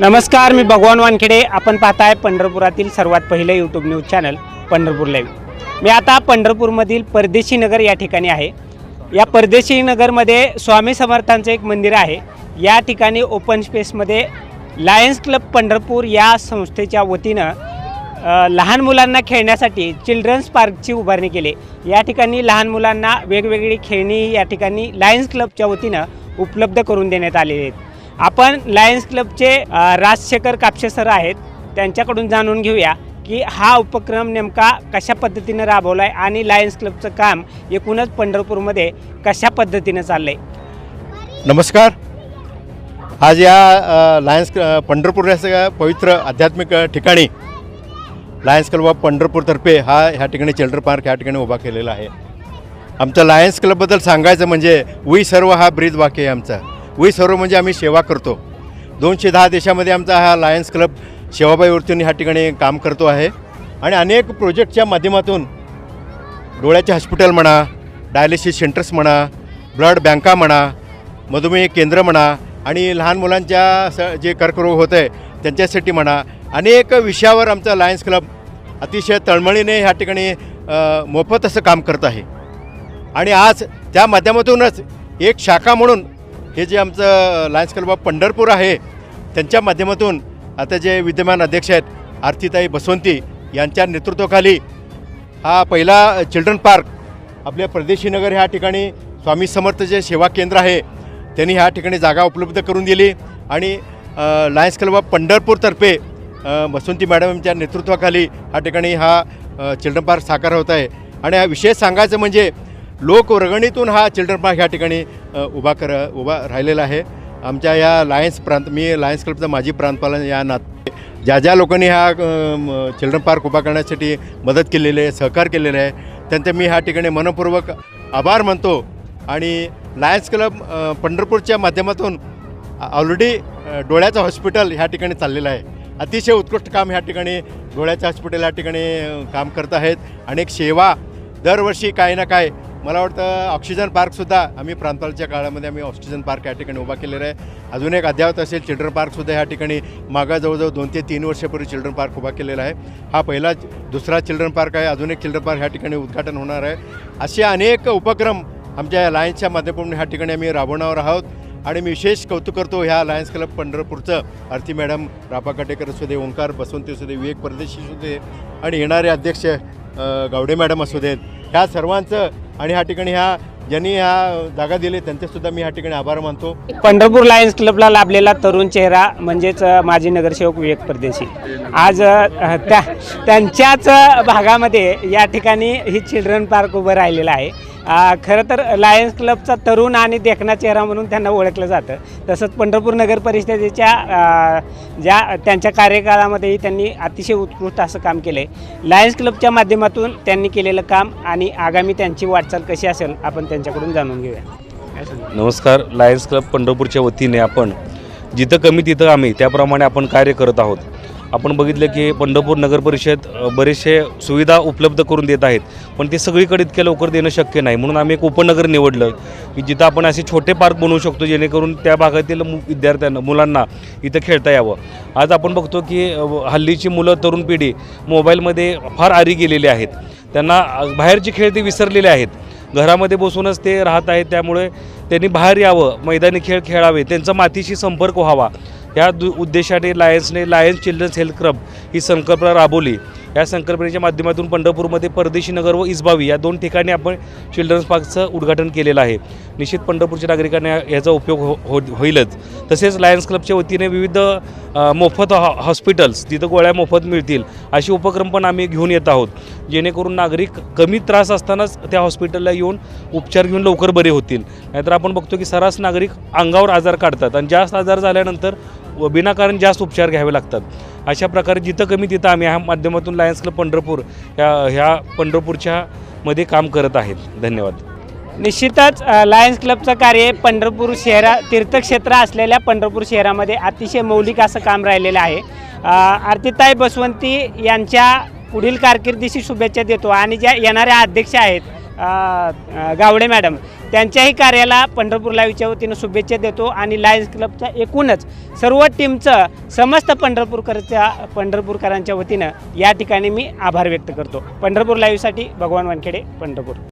नमस्कार मी भगवान वानखेडे. आपण पाहताय पंढरपुरातील सर्वात पहिलं YouTube news channel Pandharpur live मी आता पंढरपूरमधील परदेशी नगर या ठिकाणी आहे. या परदेशी नगरमध्ये स्वामी समर्थांचं एक मंदिर आहे. या ठिकाणी ओपन स्पेसमध्ये लायन्स क्लब पंढरपूर या संस्थेच्या वतीनं लहान मुलांना खेळण्यासाठी चिल्ड्रन्स पार्कची उभारणी केली. या ठिकाणी लहान मुलांना वेगवेगळी खेळणी या ठिकाणी लायन्स क्लबच्या वतीनं उपलब्ध करून देण्यात आलेली आहेत. आपण लायन्स क्लबचे राजशेखर कापशे सर आहेत त्यांच्याकडून जाणून घेऊया की हा उपक्रम नेमका कशा पद्धतीनं राबवला आहे आणि लायन्स क्लबचं काम एकूणच पंढरपूरमध्ये कशा पद्धतीनं चाललं आहे नमस्कार. आज या लायन्स पंढरपूर या पवित्र आध्यात्मिक ठिकाणी लायन्स क्लब ऑफ पंढरपूरतर्फे हा ह्या ठिकाणी चिल्ड्रन पार्क ह्या ठिकाणी उभा केलेला आहे. आमचं लायन्स क्लबबद्दल सांगायचं म्हणजे वी सर्व हा ब्रीद वाक्य आहे आमचा. वी सर्व म्हणजे आम्ही सेवा करतो. दोनशे दहा देशामध्ये आमचा हा लायन्स क्लब सेवाबाई वृत्तीने ह्या ठिकाणी काम करतो आहे. आणि अनेक प्रोजेक्टच्या माध्यमातून डोळ्याचे हॉस्पिटल म्हणा डायलिसिस सेंटर्स म्हणा ब्लड बँका म्हणा मधुमेह केंद्र म्हणा आणि लहान मुलांच्या स जे कर्करोग होत आहे त्यांच्यासाठी म्हणा अनेक विषयावर आमचा लायन्स क्लब अतिशय तळमळीने ह्या ठिकाणी मोफत असं काम करत आहे. आणि आज त्या माध्यमातूनच एक शाखा म्हणून हे जे आमचं लायन्स क्लब ऑफ पंढरपूर आहे त्यांच्या माध्यमातून आता जे विद्यमान अध्यक्ष आहेत आरतीताई बसवंती यांच्या नेतृत्वाखाली हा पहिला चिल्ड्रन पार्क आपल्या परदेशी नगर ह्या ठिकाणी स्वामी समर्थ जे सेवा केंद्र आहे त्यांनी ह्या ठिकाणी जागा उपलब्ध करून दिली आणि लायन्स क्लब ऑफ पंढरपूरतर्फे बसवंती मॅडम यांच्या नेतृत्वाखाली ह्या ठिकाणी हा चिल्ड्रन पार्क साकार होत आहे. आणि हा विषय सांगायचं म्हणजे लोकवर्गणीतून हा चिल्ड्रन पार्क ह्या ठिकाणी उभा कर उभा राहिलेला आहे. आमच्या या लायन्स प्रांत मी लायन्स क्लबचा माजी प्रांतपालन या नाते ज्या ज्या लोकांनी हा चिल्ड्रन पार्क उभा करण्यासाठी मदत केलेली आहे सहकार केलेला आहे त्यांचे मी ह्या ठिकाणी मनपूर्वक आभार मानतो आणि लायन्स क्लब पंढरपूरच्या माध्यमातून ऑलरेडी डोळ्याचं हॉस्पिटल ह्या ठिकाणी चाललेलं आहे. अतिशय उत्कृष्ट काम ह्या ठिकाणी डोळ्याचं हॉस्पिटल ह्या ठिकाणी काम करत आहेत. अनेक सेवा दरवर्षी काही ना काय मला वाटतं ऑक्सिजन पार्कसुद्धा आम्ही प्रांतालच्या काळामध्ये आम्ही ऑक्सिजन पार्क या ठिकाणी उभा केलेला आहे. अजून एक अद्यावत असेल चिल्ड्रन पार्कसुद्धा ह्या ठिकाणी मागं जवळजवळ दोन ते तीन वर्षापूर्वी चिल्ड्रन पार्क उभा केलेला आहे. हा पहिला दुसरा चिल्ड्रन पार्क आहे. अजून एक चिल्ड्रन पार्क ह्या ठिकाणी उद्घाटन होणार आहे. असे अनेक उपक्रम आमच्या या लायन्सच्या माध्यमातून ह्या ठिकाणी आम्ही राबवणार आहोत. आणि मी विशेष कौतुक करतो ह्या लायन्स क्लब पंढरपूरचं आरती मॅडम रापा काटेकर असू दे ओंकार बसवंती असू दे विवेक परदेशी असू दे आणि येणारे अध्यक्ष गावडे मॅडम असू देत ह्या सर्वांचं आणि ह्या ठिकाणी ह्या ज्यांनी ह्या जागा दिले त्यांचेसुद्धा मी ह्या ठिकाणी आभार मानतो. पंढरपूर लायन्स क्लबला लाभलेला तरुण चेहरा म्हणजेच माजी नगरसेवक विवेक परदेशी. आज त्या त्यांच्याच भागामध्ये या ठिकाणी ही चिल्ड्रन पार्क उभं राहिलेलं आहे. खरं तर लायन्स क्लबचा तरुण आणि देखणा चेहरा म्हणून त्यांना ओळखलं जातं. तसंच पंढरपूर नगर परिषदेच्या ज्या त्यांच्या कार्यकाळामध्येही त्यांनी अतिशय उत्कृष्ट असं काम केलं आहे लायन्स क्लबच्या माध्यमातून त्यांनी केलेलं काम आणि आगामी त्यांची वाटचाल कशी असेल आपण त्यांच्याकडून जाणून घेऊया. नमस्कार. लायन्स क्लब पंढरपूरच्या वतीने आपण जिथं कमी तिथं आम्ही त्याप्रमाणे आपण कार्य करत आहोत. आपण बघितलं की पंढरपूर नगर परिषद बरेचसे सुविधा उपलब्ध करून देत आहेत. पण ते सगळीकडे इतक्या लवकर देणं शक्य नाही. म्हणून आम्ही एक उपनगर निवडलं की जिथं आपण असे छोटे पार्क बनवू शकतो जेणेकरून त्या भागातील मु विद्यार्थ्यांना मुलांना इथं खेळता यावं. आज आपण बघतो की हल्लीची मुलं तरुण पिढी मोबाईलमध्ये फार आरी गेलेली आहेत. त्यांना बाहेरचे खेळ ते विसरलेले आहेत. घरामध्ये बसूनच ते राहत आहेत त्यामुळे त्यांनी बाहेर यावं मैदानी खेळ खेळावे त्यांचा मातीशी संपर्क व्हावा. या दु उद्देशाने लायन्सने लायन्स चिल्ड्रन्स हेल्थ क्लब ही संकल्पना राबवली. या संकल्पनेच्या माध्यमातून पंढरपूरमध्ये परदेशी नगर व इजबावी या दोन ठिकाणी आपण चिल्ड्रन्स पार्कचं उद्घाटन केलेलं आहे. निश्चित पंढरपूरच्या नागरिकांना याचा उपयोग हो हो होईलच. तसेच लायन्स क्लबच्या वतीने विविध मोफत हॉ हॉस्पिटल्स तिथं गोळ्या मोफत मिळतील असे उपक्रम पण आम्ही घेऊन येत आहोत. जेणेकरून नागरिक कमी त्रास असतानाच त्या हॉस्पिटलला येऊन उपचार घेऊन लवकर बरे होतील. नाहीतर आपण बघतो की सर्रास नागरिक अंगावर आजार काढतात आणि जास्त आजार झाल्यानंतर विनाकारण जास्त उपचार घ्यावे लागतात. अशा प्रकारे जिथं कमी तिथं आम्ही ह्या माध्यमातून लायन्स क्लब पंढरपूर ह्या ह्या पंढरपूरच्या मध्ये काम करत आहेत. धन्यवाद. निश्चितच लायन्स क्लबचं कार्य पंढरपूर शहरा तीर्थक्षेत्र असलेल्या पंढरपूर शहरामध्ये अतिशय मौलिक असं काम राहिलेलं आहे. आरतीताई बसवंती यांच्या पुढील कारकिर्दीशी शुभेच्छा देतो. आणि ज्या येणाऱ्या अध्यक्ष आहेत गावडे मॅडम त्यांच्याही कार्याला पंढरपूर लाईव्हच्या वतीनं शुभेच्छा देतो आणि लायन्स क्लबच्या एकूणच सर्व टीमचं समस्त पंढरपूरकरच्या पंढरपूरकरांच्या वतीनं या ठिकाणी मी आभार व्यक्त करतो. पंढरपूर लाईव्हसाठी भगवान वानखेडे पंढरपूर.